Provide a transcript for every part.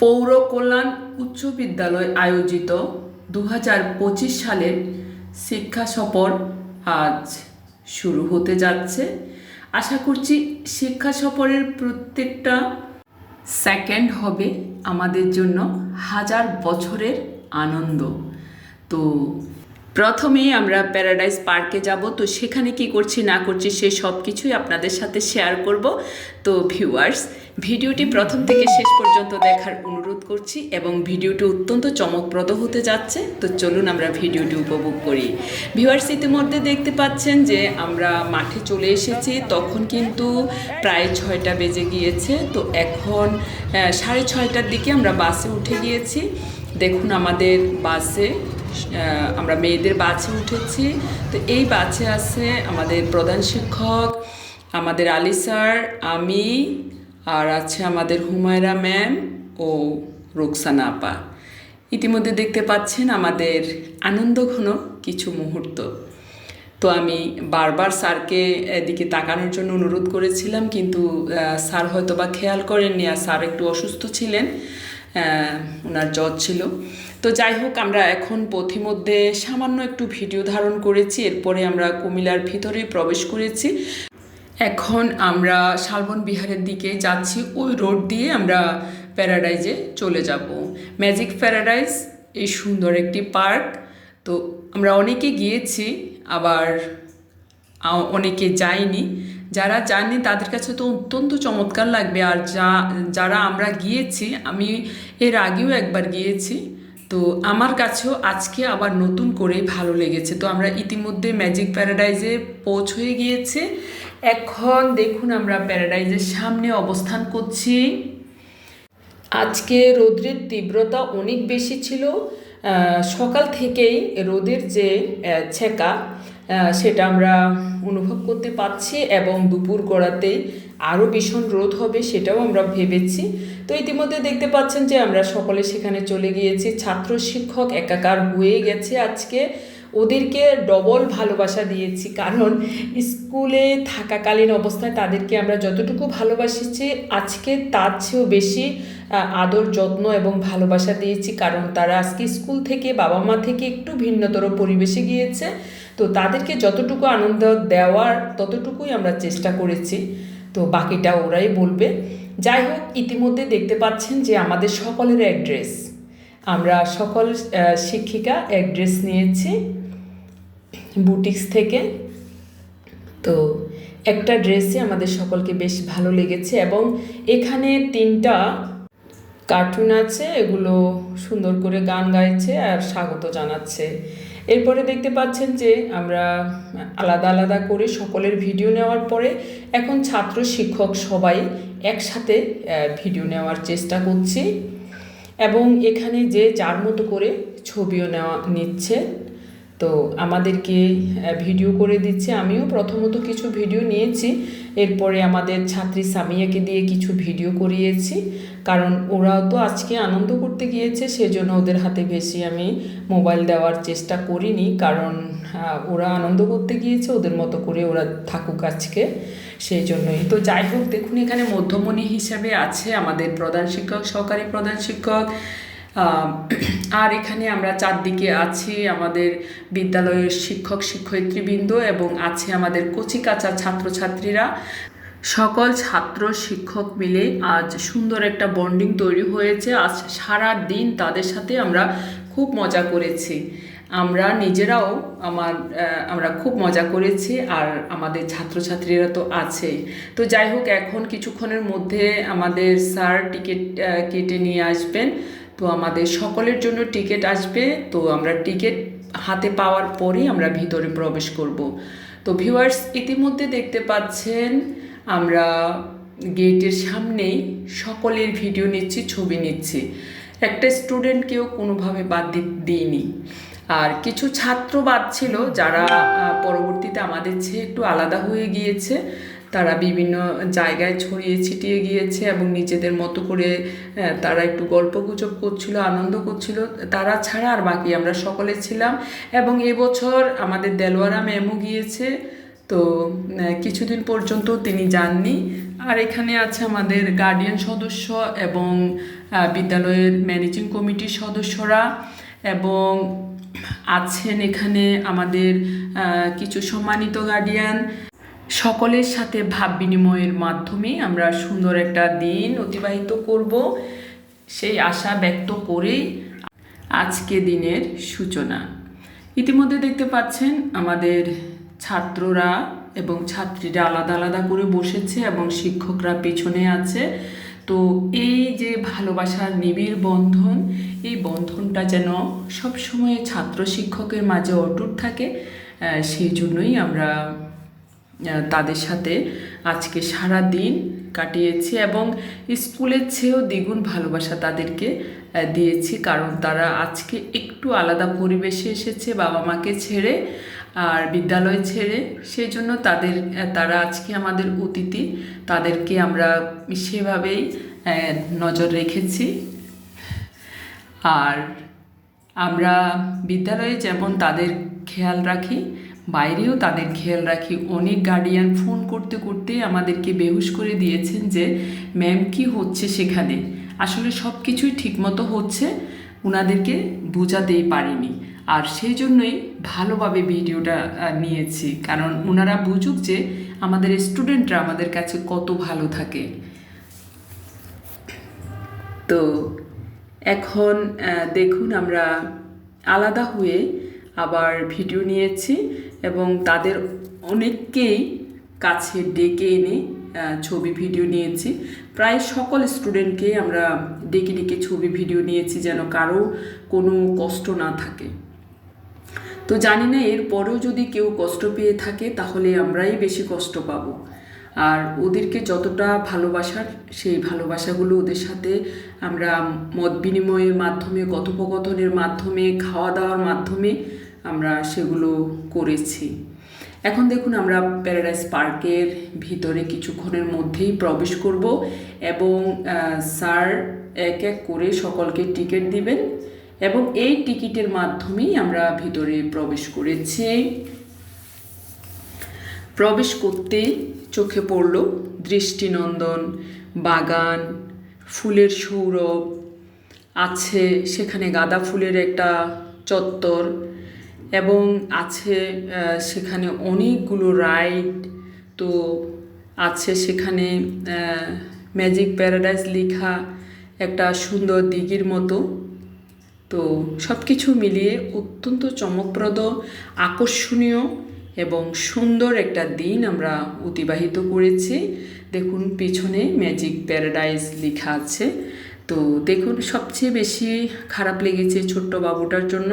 পৌর কল্যাণ উচ্চ বিদ্যালয় আয়োজিত দু হাজার পঁচিশ সালের শিক্ষা সফর আজ শুরু হতে যাচ্ছে। আশা করছি শিক্ষা সফরের প্রত্যেকটা সেকেন্ড হবে আমাদের জন্য হাজার বছরের আনন্দ। তো প্রথমেই আমরা প্যারাডাইস পার্কে যাব। তো সেখানে কি করছি, না করছি, সে সব কিছুই আপনাদের সাথে শেয়ার করব। তো ভিউয়ার্স ভিডিওটি প্রথম থেকে শেষ পর্যন্ত দেখার অনুরোধ করছি এবং ভিডিওটি অত্যন্ত চমকপ্রদ হতে যাচ্ছে। তো চলুন আমরা ভিডিওটি উপভোগ করি। ভিউয়ার্স ইতিমধ্যে দেখতে পাচ্ছেন যে আমরা মাঠে চলে এসেছি। তখন কিন্তু প্রায় ছয়টা বেজে গিয়েছে। তো এখন সাড়ে ছয়টার দিকে আমরা বাসে উঠে গিয়েছি। দেখুন আমাদের বাসে আমরা মেয়েদের বাসে উঠেছি। তো এই বাসে আছে আমাদের প্রধান শিক্ষক, আমাদের আলি স্যার, আমি, আর আছে আমাদের হুমায়রা ম্যাম ও রোকসানা আপা। ইতিমধ্যে দেখতে পাচ্ছেন আমাদের আনন্দঘন কিছু মুহূর্ত। তো আমি বারবার স্যারকে এদিকে তাকানোর জন্য অনুরোধ করেছিলাম, কিন্তু স্যার হয়তো বা খেয়াল করেননি আর স্যার একটু অসুস্থ ছিলেন ওনার জ্বর ছিল। তো যাই হোক, আমরা এখন পথিমধ্যে সামান্য একটু ভিডিও ধারণ করেছি, এরপরে আমরা কুমিল্লার ভিতরে প্রবেশ করেছি। এখন আমরা শালবন বিহারের দিকে যাচ্ছি, ওই রোড দিয়ে আমরা প্যারাডাইজে চলে যাব। ম্যাজিক প্যারাডাইজ, এই সুন্দর একটি পার্ক। তো আমরা অনেকে গিয়েছি, আবার অনেকে যায়নি যারা যায়নি তাদের কাছে তো অত্যন্ত চমৎকার লাগবে। আর যা, যারা আমরা গিয়েছি, আমি এর আগেও একবার গিয়েছি। তো আমার কাছেও আজকে আবার নতুন করে ভালো লেগেছে। তো আমরা ইতিমধ্যে ম্যাজিক প্যারাডাইজে পৌঁছয়ে গিয়েছে। এখন দেখুন আমরা প্যারাডাইজের সামনে অবস্থান করছি। আজকে রোদ্রের তীব্রতা অনেক বেশি ছিল। সকাল থেকেই রোদের যে ছেঁকা সেটা আমরা অনুভব করতে পারছি এবং দুপুর গড়াতেই আরও ভীষণ রোদ হবে সেটাও আমরা ভেবেছি। তো ইতিমধ্যে দেখতে পাচ্ছেন যে আমরা সকলে সেখানে চলে গিয়েছি। ছাত্র শিক্ষক একাকার হয়ে গেছে। আজকে ওদেরকে ডবল ভালোবাসা দিয়েছি। কারণ স্কুলে থাকাকালীন অবস্থায় তাদেরকে আমরা যতটুকু ভালোবাসিছি, আজকে তার চেয়েও বেশি আদর, যত্ন এবং ভালোবাসা দিয়েছি। কারণ তারা আজকে স্কুল থেকে বাবা মা থেকে একটু ভিন্নতর পরিবেশে গিয়েছে। তো তাদেরকে যতটুকু আনন্দ দেওয়ার ততটুকুই আমরা চেষ্টা করেছি। তো বাকিটা ওরাই বলবে। যাই হোক ইতিমধ্যে দেখতে পাচ্ছেন যে আমাদের সকলের অ্যাড্রেস। আমরা সকল শিক্ষিকা অ্যাড্রেস নিয়েছি বুটিক্স থেকে। তো একটা ড্রেসে আমাদের সকলকে বেশ ভালো লেগেছে এবং এখানে তিনটা কার্টুন আছে, এগুলো সুন্দর করে গান গাইছে আর স্বাগত জানাচ্ছে। এরপরে দেখতে পাচ্ছেন যে আমরা আলাদা আলাদা করে সকলের ভিডিও নেওয়ার পরে এখন ছাত্র শিক্ষক সবাই একসাথে ভিডিও নেওয়ার চেষ্টা করছি এবং এখানে যে যার মতো করে ছবিও নেওয়া নিচ্ছে। তো আমাদেরকে ভিডিও করে দিচ্ছে। আমিও প্রথমত কিছু ভিডিও নিয়েছি। এরপরে আমাদের ছাত্রী সামিয়াকে দিয়ে কিছু ভিডিও করিয়েছি। কারণ ওরাও তো আজকে আনন্দ করতে গিয়েছে, সেজন্য ওদের হাতে বেশি আমি মোবাইল দেওয়ার চেষ্টা করিনি। কারণ ওরা আনন্দ করতে গিয়েছে, ওদের মতো করে ওরা থাকুক আজকে সেই জন্যই তো যাই হোক, দেখুন, এখানে মধ্যমণি হিসাবে আছে আমাদের প্রধান শিক্ষক, সহকারী প্রধান শিক্ষক আর এখানে আমরা চারদিকে আছি আমাদের বিদ্যালয়ের শিক্ষক, শিক্ষয়িত্রীবৃন্দ এবং আছে আমাদের কচিকাচা ছাত্রছাত্রীরা। সকল ছাত্র, শিক্ষক মিলে আজ সুন্দর একটা বন্ডিং তৈরি হয়েছে। আজ সারা দিন তাদের সাথে আমরা খুব মজা করেছি। আমরা নিজেরাও আমার আমরা খুব মজা করেছি আর আমাদের ছাত্রছাত্রীরা তো আছে। তো যাই হোক, এখন কিছুক্ষণের মধ্যে আমাদের স্যার টিকিট কেটে নিয়ে আসবেন। তো আমাদের সকলের জন্য টিকিট আসবে। তো আমরা টিকিট হাতে পাওয়ার পরেই আমরা ভিতরে প্রবেশ করব। তো ভিউয়ার্স ইতিমধ্যে দেখতে পাচ্ছেন, আমরা গেটের সামনেই সকলের ভিডিও নিচ্ছি, ছবি নিচ্ছি। একটা স্টুডেন্টকেও কোনোভাবে বাদ দিইনি। আর কিছু ছাত্র বাদ ছিল যারা পরবর্তীতে আমাদের চেয়ে একটু আলাদা হয়ে গিয়েছে। তারা বিভিন্ন জায়গায় ছড়িয়ে ছিটিয়ে গিয়েছে এবং নিজেদের মতো করে তারা একটু গল্প গুজব করছিল, আনন্দ করছিল। তারা ছাড়া আর বাকি আমরা সকলে ছিলাম। এবং এবছর আমাদের দেলোয়ারা ম্যামও গিয়েছে। তো কিছুদিন পর্যন্ত তিনি যাননি। আর এখানে আছে আমাদের গার্ডিয়ান সদস্য এবং বিদ্যালয়ের ম্যানেজিং কমিটির সদস্যরা। এবং আছেন এখানে আমাদের কিছু সম্মানিত গার্ডিয়ান। সকলের সাথে ভাব বিনিময়ের মাধ্যমে আমরা সুন্দর একটা দিন অতিবাহিত করব। সেই আশা ব্যক্ত করেই আজকে দিনের সূচনা। ইতিমধ্যে দেখতে পাচ্ছেন, আমাদের ছাত্ররা এবং ছাত্রীরা আলাদা আলাদা করে বসেছে এবং শিক্ষকরা পিছনে আছে। তো এই যে ভালোবাসার নিবিড় বন্ধন, এই বন্ধনটা যেন সবসময় ছাত্র শিক্ষকের মাঝে অটুট থাকে সেই জন্যই আমরা তাদের সাথে আজকে সারা দিন কাটিয়েছি এবং স্কুলের চেয়েও দ্বিগুণ ভালোবাসা তাদেরকে দিয়েছি। কারণ তারা আজকে একটু আলাদা পরিবেশে এসেছে বাবা মাকে ছেড়ে আর বিদ্যালয় ছেড়ে। সেই জন্য তাদের তারা আজকে আমাদের অতিথি। তাদেরকে আমরা সেভাবেই নজর রেখেছি। আর আমরা বিদ্যালয়ে যেমন তাদের খেয়াল রাখি বাইরেও তাদের খেয়াল রাখি। অনেক গার্ডিয়ান ফোন করতে করতে আমাদেরকে বেহুশ করে দিয়েছেন যে ম্যাম কি হচ্ছে সেখানে? আসলে সব কিছুই ঠিকমতো হচ্ছে। ওনাদেরকে বোঝাতেই পারিনি। আর সেই জন্যই ভালোভাবে ভিডিওটা নিয়েছি। কারণ ওনারা বুঝুক যে, আমাদের স্টুডেন্টরা আমাদের কাছে কত ভালো থাকে। তো এখন দেখুন, আমরা আলাদা হয়ে আবার ভিডিও নিয়েছি। এবং তাদের অনেককেই কাছে ডেকে এনে ছবি ভিডিও নিয়েছি। প্রায় সকল স্টুডেন্টকেই আমরা ডেকে ডেকে ছবি ভিডিও নিয়েছি যেন কারও কোনো কষ্ট না থাকে। তো জানি না, এরপরেও যদি কেউ কষ্ট পেয়ে থাকে, তাহলে আমরাই বেশি কষ্ট পাব। আর ওদেরকে যতটা ভালোবাসার, সেই ভালোবাসাগুলো ওদের সাথে আমরা মত বিনিময়ের মাধ্যমে, কথোপকথনের মাধ্যমে খাওয়া দাওয়ার মাধ্যমে আমরা সেগুলো করেছি। এখন দেখুন আমরা প্যারাডাইস পার্কের ভিতরে কিছুক্ষণের মধ্যেই প্রবেশ করব এবং স্যার এক এক করে সকলকে টিকিট দিবেন এবং এই টিকিটের মাধ্যমেই আমরা ভিতরে প্রবেশ করেছি। প্রবেশ করতেই চোখে পড়ল দৃষ্টিনন্দন, বাগান, ফুলের সৌরভ, আছে সেখানে গাঁদা ফুলের একটা চত্বর এবং আছে সেখানে অনেকগুলো রাইড। তো আছে সেখানে ম্যাজিক প্যারাডাইস লেখা একটা সুন্দর দিঘির মতো। তো সব কিছু মিলিয়ে অত্যন্ত চমকপ্রদ, আকর্ষণীয় এবং সুন্দর একটা দিন আমরা অতিবাহিত করেছি। দেখুন, পিছনে ম্যাজিক প্যারাডাইস লেখা আছে। তো দেখুন, সবচেয়ে বেশি খারাপ লেগেছে ছোট্ট বাবুটার জন্য।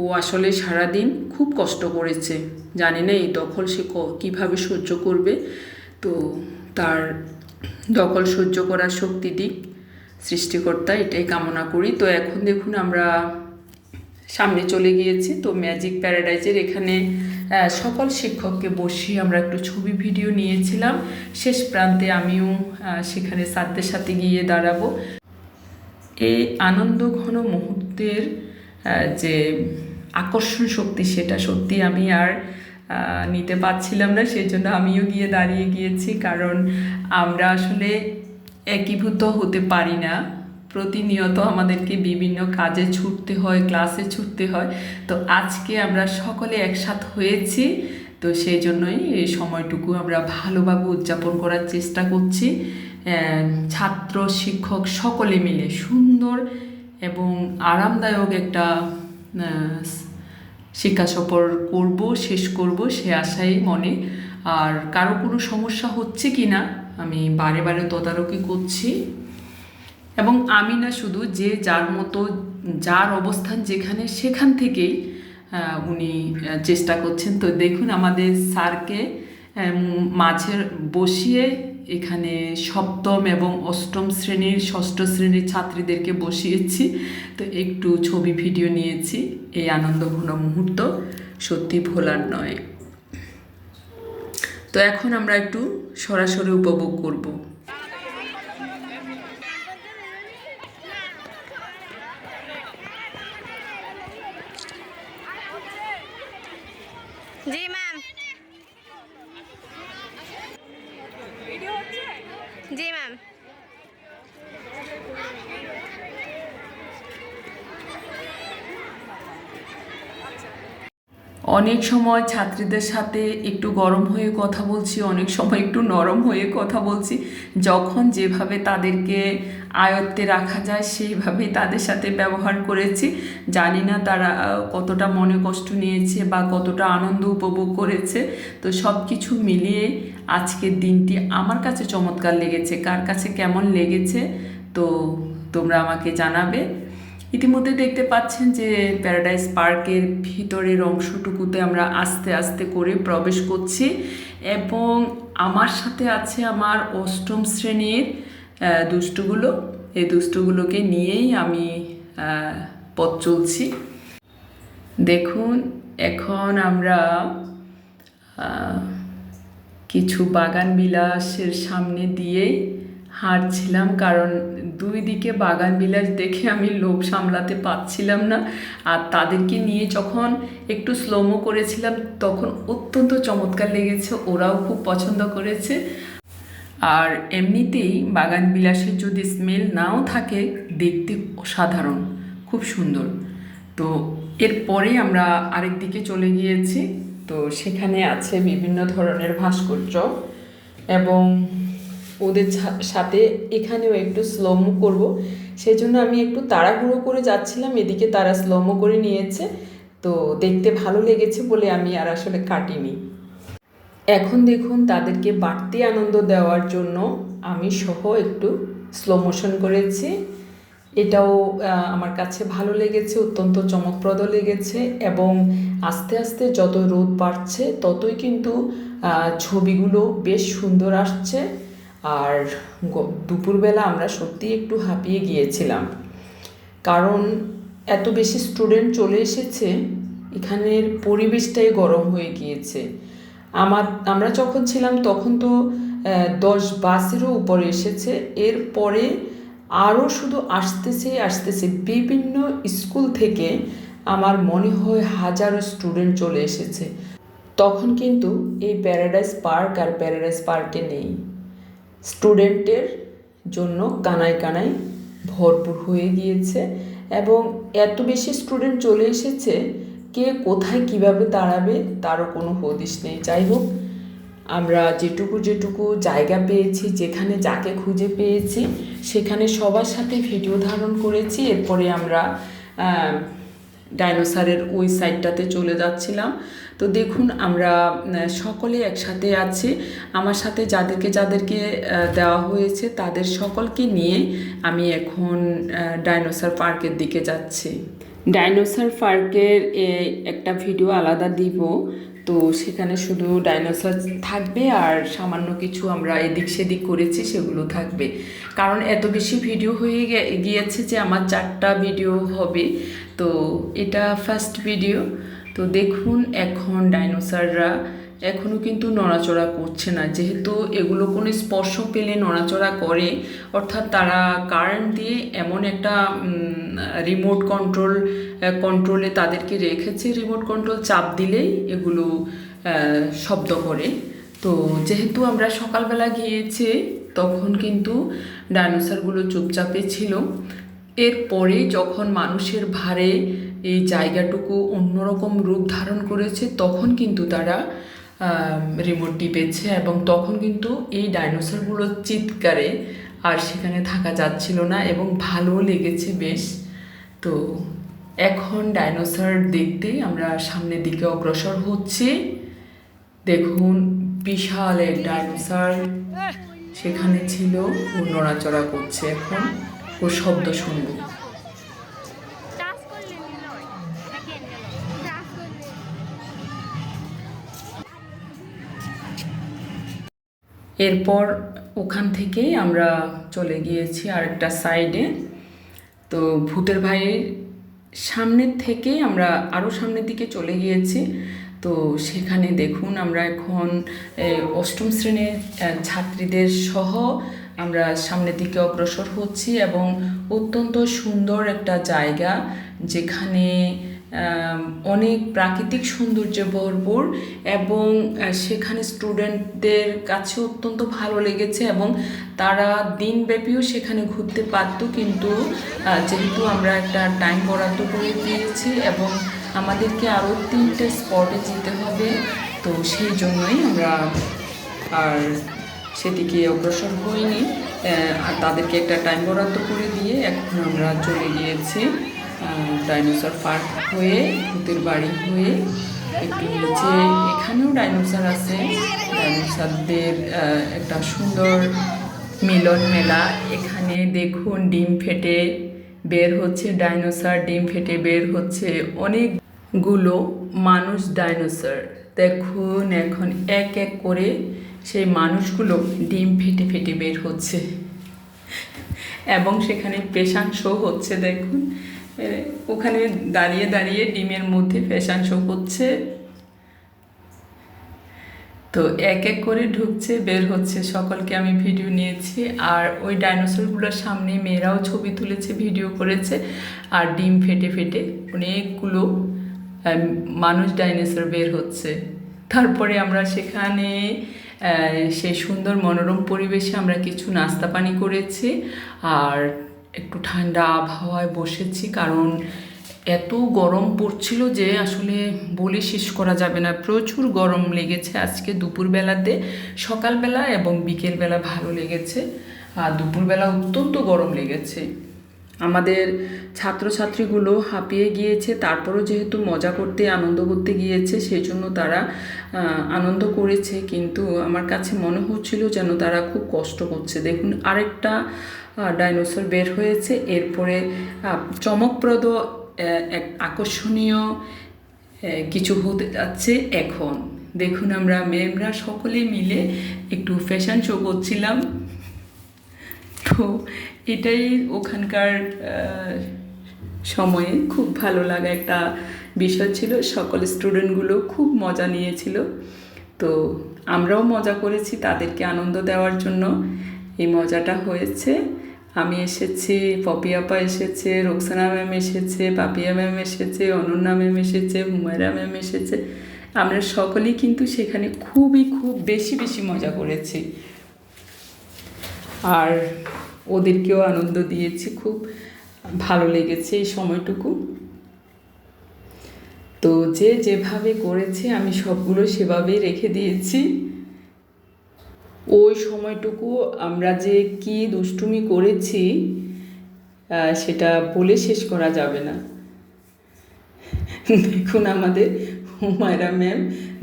ও আসলে সারাদিন খুব কষ্ট করেছে। জানি না এই দখল সে কীভাবে সহ্য করবে। তো তার দখল সহ্য করার শক্তি দিক, সৃষ্টিকর্তা এটাই কামনা করি। তো এখন দেখুন আমরা সামনে চলে গিয়েছি। তো ম্যাজিক প্যারাডাইজের এখানে সকল শিক্ষককে বসিয়ে আমরা একটু ছবি, ভিডিও নিয়েছিলাম। শেষ প্রান্তে আমিও সেখানে স্যারদের সাথে গিয়ে দাঁড়াবো। এই আনন্দ ঘন মুহূর্তের যে আকর্ষণ শক্তি সেটা সত্যি আমি আর নিতে পারছিলাম না সেই জন্য আমিও গিয়ে দাঁড়িয়ে গিয়েছি। কারণ আমরা আসলে একীভূত হতে পারি না। প্রতিনিয়ত আমাদেরকে বিভিন্ন কাজে ছুটতে হয়, ক্লাসে ছুটতে হয়। তো আজকে আমরা সকলে একসাথ হয়েছি। তো সেই জন্যই এই সময়টুকু আমরা ভালোভাবে উদযাপন করার চেষ্টা করছি। ছাত্র, শিক্ষক সকলে মিলে সুন্দর এবং আরামদায়ক একটা শিক্ষা সফর করব শেষ করব সে আশাই মনে। আর কারও কোনো সমস্যা হচ্ছে কি না আমি বারে বারে তদারকি করছি। এবং আমি না শুধু যে যার মতো যার অবস্থান যেখানে সেখান থেকেই উনি চেষ্টা করছেন। তো দেখুন আমাদের স্যারকে আহ, মাঝে বসিয়ে এখানে সপ্তম এবং অষ্টম শ্রেণির, ষষ্ঠ শ্রেণির ছাত্রীদেরকে বসিয়েছি। তো একটু ছবি, ভিডিও নিয়েছি। এই আনন্দঘন মুহূর্ত সত্যি ভোলার নয়। তো এখন আমরা একটু সরাসরি উপভোগ করব। অনেক সময় ছাত্রীদের সাথে একটু গরম হয়ে কথা বলছি, অনেক সময় একটু নরম হয়ে কথা বলছি। যখন যেভাবে তাদেরকে আয়ত্তে রাখা যায়, সেইভাবেই তাদের সাথে ব্যবহার করেছি। জানি না তারা কতটা মনে কষ্ট নিয়েছে বা কতটা আনন্দ উপভোগ করেছে। তো সব কিছু মিলিয়ে আজকের দিনটি আমার কাছে চমৎকার লেগেছে। কার কাছে কেমন লেগেছে, তো তোমরা আমাকে জানাবে। ইতিমধ্যে দেখতে পাচ্ছেন যে প্যারাডাইস পার্কের ভিতরের অংশটুকুতে আমরা আস্তে আস্তে করে প্রবেশ করছি এবং আমার সাথে আছে আমার অষ্টম শ্রেণির দুষ্টগুলো। এই দুষ্টগুলোকে নিয়েই আমি পথ চলছি। দেখুন, এখন আমরা কিছু বাগান বিলাসের সামনে দিয়েই হাঁটছিলাম, কারণ দুই দিকে বাগান বিলাস দেখে আমি লোভ সামলাতে পারছিলাম না। আর তাদেরকে নিয়ে যখন একটু স্লোমো করেছিলাম, তখন অত্যন্ত চমৎকার লেগেছে, ওরাও খুব পছন্দ করেছে। আর এমনিতেই বাগান বিলাসের যদি স্মেল নাও থাকে, দেখতে অসাধারণ, খুব সুন্দর। তো এরপরে আমরা আরেক দিকে চলে গিয়েছি। তো সেখানে আছে বিভিন্ন ধরনের ভাস্কর্য এবং ওদের সাথে এখানেও একটু স্লোমো করব। সেই জন্য আমি একটু তাড়াহুড়ো করে যাচ্ছিলাম, এদিকে তারা স্লোমো করে নিয়েছে। তো দেখতে ভালো লেগেছে বলে আমি আর আসলে কাটিনি। এখন দেখুন তাদেরকে বাড়তি আনন্দ দেওয়ার জন্য আমি সহ একটু স্লো মোশন করেছি। এটাও আমার কাছে ভালো লেগেছে, অত্যন্ত চমকপ্রদ লেগেছে এবং আস্তে আস্তে যত রোদ বাড়ছে ততই কিন্তু ছবিগুলো বেশ সুন্দর আসছে। আর দুপুরবেলা আমরা সত্যি একটু হাঁপিয়ে গিয়েছিলাম। কারণ এত বেশি স্টুডেন্ট চলে এসেছে, এখানের পরিবেশটাই গরম হয়ে গিয়েছে। আমার আমরা যখন ছিলাম তখন তো দশ বাসেরও উপরে এসেছে। এরপরে আরও শুধু আসতেছে আসতেছে। বিভিন্ন স্কুল থেকে আমার মনে হয় হাজারো স্টুডেন্ট চলে এসেছে। তখন কিন্তু এই প্যারাডাইস পার্ক আর প্যারাডাইস পার্কে নেই। স্টুডেন্টের জন্য কানায় কানায় ভরপুর হয়ে গিয়েছে এবং এত বেশি স্টুডেন্ট চলে এসেছে কে কোথায় কীভাবে দাঁড়াবে তারও কোনো হদিশ নেই। যাই হোক আমরা যেটুকু যেটুকু জায়গা পেয়েছি, যেখানে যাকে খুঁজে পেয়েছি, সেখানে সবার সাথে ভিডিও ধারণ করেছি। এরপরে আমরা ডাইনোসারের ওই সাইডটাতে চলে যাচ্ছিলাম। তো দেখুন, আমরা সকলে একসাথে আছি। আমার সাথে যাদেরকে যাদেরকে দেওয়া হয়েছে, তাদের সকলকে নিয়ে আমি এখন ডাইনোসর পার্কের দিকে যাচ্ছি। ডাইনোসর পার্কের একটা ভিডিও আলাদা দিব। তো সেখানে শুধু ডাইনোসর থাকবে আর সামান্য কিছু আমরা এদিক সেদিক করেছি, সেগুলো থাকবে। কারণ এত বেশি ভিডিও হয়ে গিয়েছে যে আমার চারটা ভিডিও হবে। তো এটা ফার্স্ট ভিডিও তো দেখুন, এখন ডাইনোসাররা এখনও কিন্তু নড়াচড়া করছে না। যেহেতু এগুলো কোনো স্পর্শ পেলে নড়াচড়া করে, অর্থাৎ তারা কারেন্ট দিয়ে এমন একটা রিমোট কন্ট্রোল কন্ট্রোলে তাদেরকে রেখেছে। রিমোট কন্ট্রোল চাপ দিলেই এগুলো শব্দ করে। তো যেহেতু আমরা সকালবেলা গিয়েছি, তখন কিন্তু ডাইনোসরগুলো চুপচাপে ছিল। এরপরে যখন মানুষের ভারে এই জায়গাটুকু অন্যরকম রূপ ধারণ করেছে, তখন কিন্তু তারা রিমোট টিপেছে এবং তখন কিন্তু এই ডাইনোসরগুলোর চিৎকারে আর সেখানে থাকা যাচ্ছিল না এবং ভালো লেগেছে বেশ। তো এখন ডাইনোসর দেখতে আমরা সামনের দিকে অগ্রসর হচ্ছি। দেখুন, বিশাল এক ডাইনোসর। সেখানে ছিল নড়াচড়া করছে এখন। ও শব্দ শুনব। এরপর ওখান থেকেই আমরা চলে গিয়েছি আরেকটা সাইডে। তো ভূতের ভাইয়ের সামনের থেকে আমরা আরও সামনের দিকে চলে গিয়েছি। তো সেখানে দেখুন আমরা এখন অষ্টম শ্রেণির ছাত্রীদের সহ আমরা সামনের দিকে অগ্রসর হচ্ছি এবং অত্যন্ত সুন্দর একটা জায়গা যেখানে অনেক প্রাকৃতিক সৌন্দর্যে ভরপুর এবং সেখানে স্টুডেন্টদের কাছে অত্যন্ত ভালো লেগেছে এবং তারা দিনব্যাপীও সেখানে ঘুরতে পারত কিন্তু যেহেতু আমরা একটা টাইম বরাদ্দ করে দিয়েছি এবং আমাদেরকে আরও তিনটে স্পটে যেতে হবে, তো সেই জন্যই আমরা আর সেদিকে অগ্রসর হইনি আর তাদেরকে একটা টাইম বরাদ্দ করে দিয়ে এখন আমরা চলে গিয়েছি ডাইনোসর পার্ক হয়ে, ভূতের বাড়ি হয়ে। একটু নিচে এখানেও ডাইনোসর আছে। ডাইনোসরদের একটা সুন্দর মিলন মেলা। এখানে দেখুন ডিম ফেটে বের হচ্ছে ডাইনোসর, ডিম ফেটে বের হচ্ছে অনেকগুলো মানুষ ডাইনোসর। দেখুন এখন এক এক করে সেই মানুষগুলো ডিম ফেটে ফেটে বের হচ্ছে। এবং সেখানে পেশান শো হচ্ছে, দেখুন। ওখানে দাঁড়িয়ে দাঁড়িয়ে ডিমের মধ্যে ফ্যাশান শো হচ্ছে। তো এক এক করে ঢুকছে, বের হচ্ছে। সকলকে আমি ভিডিও নিয়েছি। আর ওই ডাইনোসরগুলোর সামনে মেয়েরাও ছবি তুলেছে, ভিডিও করেছে। আর ডিম ফেটে ফেটে অনেকগুলো মানুষ ডাইনোসর বের হচ্ছে। তারপরে আমরা সেখানে সেই সুন্দর মনোরম পরিবেশে আমরা কিছু নাস্তা পানি করেছি আর একটু ঠান্ডা আবহাওয়ায় বসেছি, কারণ এত গরম পড়ছিল যে আসলে বলে শেষ করা যাবে না। প্রচুর গরম লেগেছে আজকে দুপুরবেলাতে, সকালবেলা এবং বিকেলবেলা ভালো লেগেছে। আর দুপুরবেলা অত্যন্ত গরম লেগেছে। আমাদের ছাত্রছাত্রীগুলো হাঁপিয়ে গিয়েছে, তারপরও যেহেতু মজা করতে, আনন্দ করতে গিয়েছে সেই জন্য তারা আনন্দ করেছে। কিন্তু আমার কাছে মনে হচ্ছিল যেন তারা খুব কষ্ট করছে। দেখুন, আরেকটা ডাইনোসর বের হয়েছে। এরপরে চমকপ্রদ এক আকর্ষণীয় কিছু হতে যাচ্ছে এখন। দেখুন আমরা ম্যামরা সকলে মিলে একটু ফ্যাশন শো করছিলাম। তো এটাই ওখানকার সময়ে খুব ভালো লাগা একটা বিষয় ছিল। সকল স্টুডেন্টগুলো খুব মজা নিয়েছিল। তো আমরাও মজা করেছি, তাদেরকে আনন্দ দেওয়ার জন্য এই মজাটা হয়েছে। আমি এসেছি, পপি আপা এসেছে, রোকসানা ম্যাম এসেছে, পাপিয়া ম্যাম এসেছে অনন্যা ম্যাম এসেছে, হুমায়রা ম্যাম এসেছে। আমরা সকলেই কিন্তু সেখানে খুবই, খুব বেশি বেশি মজা করেছি। আর ওদেরকেও আনন্দ দিয়েছি, খুব ভালো লেগেছে এই সময়টুকু। তো যে যেভাবে করেছে, আমি সবগুলো সেভাবেই রেখে দিয়েছি। ওই সময়টুকু আমরা যে কি দুষ্টুমি করেছি সেটা বলে শেষ করা যাবে না। দেখুন আমাদের হুমায়রা ম্যাম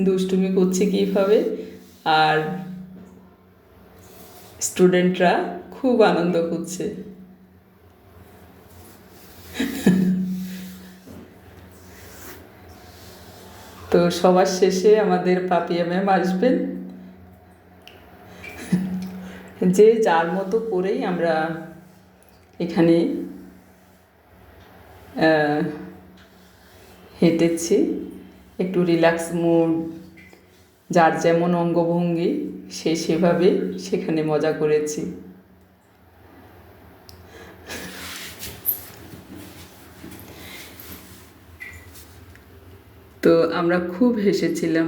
দুষ্টুমি করছে কীভাবে, আর স্টুডেন্টরা খুব আনন্দ করছে। তো সবার শেষে আমাদের পাপিয়া ম্যাম আসবেন। যে যার মতো করেই আমরা এখানে হেঁটেছি। একটু রিল্যাক্স মুড যার যেমন অঙ্গভঙ্গি। সে সেভাবে সেখানে মজা করেছি। তো আমরা খুব হেসেছিলাম।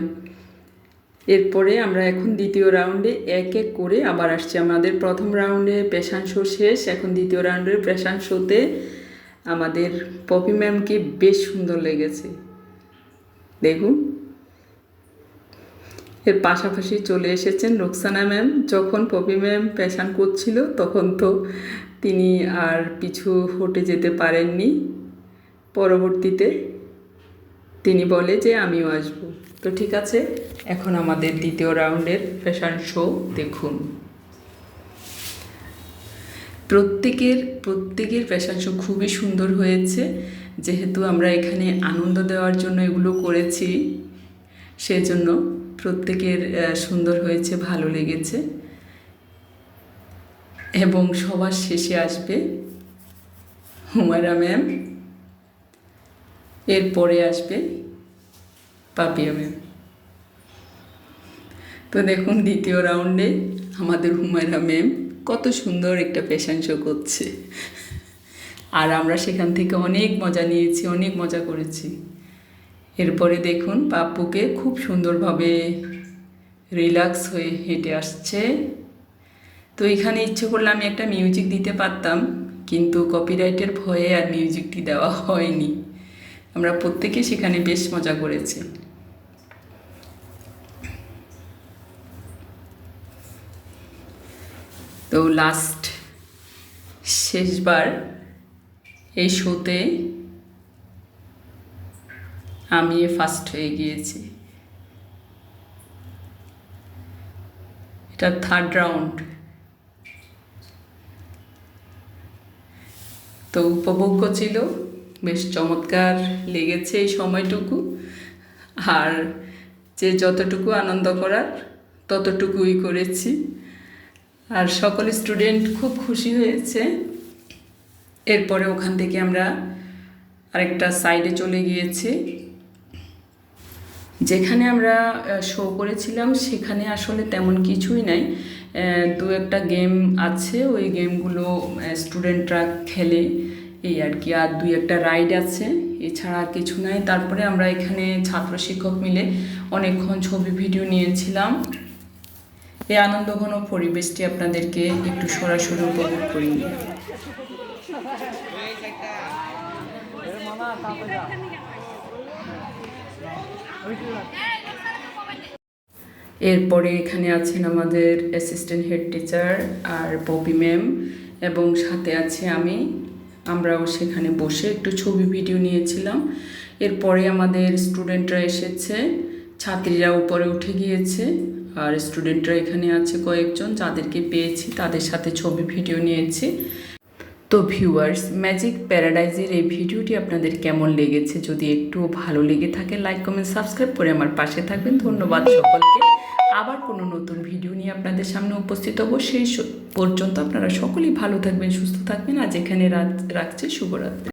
এরপরে আমরা এখন দ্বিতীয় রাউন্ডে এক এক করে আবার আসছি। আমাদের প্রথম রাউন্ডে পেশান শো শেষ, এখন দ্বিতীয় রাউন্ডের পেশান শোতে আমাদের পপি ম্যামকে বেশ সুন্দর লেগেছে। দেখুন। এর পাশাপাশি চলে এসেছেন রোকসানা ম্যাম। যখন পপি ম্যাম পেশান করছিল, তখন তো তিনি আর পিছু হটে যেতে পারেননি। পরবর্তীতে তিনি বলে যে, আমিও আসব। তো ঠিক আছে, এখন আমাদের দ্বিতীয় রাউন্ডের ফ্যাশন শো দেখুন। প্রত্যেকের প্রত্যেকের ফ্যাশন শো খুবই সুন্দর হয়েছে। যেহেতু আমরা এখানে আনন্দ দেওয়ার জন্য এগুলো করেছি, সেজন্য প্রত্যেকের সুন্দর হয়েছে, ভালো লেগেছে। এবং সবার শেষে আসবে হুমায়রা ম্যাম। এরপরে আসবে পাপিয়া ম্যাম। তো দেখুন, দ্বিতীয় রাউন্ডে আমাদের হুমায়রা ম্যাম কত সুন্দর একটা ফ্যাশন শো করছে। আর আমরা সেখান থেকে অনেক মজা নিয়েছি, অনেক মজা করেছি। এরপরে দেখুন পাপ্পুকে খুব সুন্দরভাবে রিল্যাক্স হয়ে হেঁটে আসছে। তো এখানে ইচ্ছে করলে আমি একটা মিউজিক দিতে পারতাম, কিন্তু কপিরাইটের ভয়ে আর মিউজিকটি দেওয়া হয়নি। আমরা প্রত্যেকে সেখানে বেশ মজা করেছি। তো লাস্ট শেষবার এই শোতে আমি ফার্স্ট হয়ে গিয়েছি। এটা থার্ড রাউন্ড তো উপভোগ্য ছিল, বেশ চমৎকার লেগেছে এই সময়টুকু। আর যে যতটুকু আনন্দ করার, ততটুকুই করেছি। আর সকল স্টুডেন্ট খুব খুশি হয়েছে। এরপরে ওখান থেকে আমরা আরেকটা সাইডে চলে গিয়েছি। যেখানে আমরা শো করেছিলাম, সেখানে আসলে তেমন কিছুই নাই। দু একটা গেম আছে, ওই গেমগুলো স্টুডেন্টরা খেলে, এই আর কি। আর দুই একটা রাইড আছে, এছাড়া আর কিছু নাই। তারপরে আমরা এখানে ছাত্র শিক্ষক মিলে অনেকক্ষণ ছবি ভিডিও নিয়েছিলাম। এই আনন্দঘন পরিবেশটি আপনাদেরকে একটু সরাসরি উপভোগ করিয়ে এরপরে এখানে আছেন আমাদের অ্যাসিস্ট্যান্ট হেড টিচার আর পপি ম্যাম এবং সাথে আছে আমি। আমরাও সেখানে বসে একটু ছবি ভিডিও নিয়েছিলাম। এরপরে আমাদের স্টুডেন্টরা এসেছে, ছাত্রীরা উপরে উঠে গিয়েছে আর স্টুডেন্টরা এখানে আছে কয়েকজন, যাদেরকে পেয়েছি তাদের সাথে ছবি ভিডিও নিয়েছি। তো ভিউয়ার্স ম্যাজিক প্যারাডাইজের এই ভিডিওটি আপনাদের কেমন লেগেছে? যদি একটু ভালো লেগে থাকে লাইক কমেন্ট সাবস্ক্রাইব করে আমার পাশে থাকবেন। ধন্যবাদ সকলকে। আবার কোনো নতুন ভিডিও নিয়ে আপনাদের সামনে উপস্থিত হব। সেই পর্যন্ত আপনারা সকলেই ভালো থাকবেন, সুস্থ থাকবেন। আজ এখানে রাখছি। শুভরাত্রি।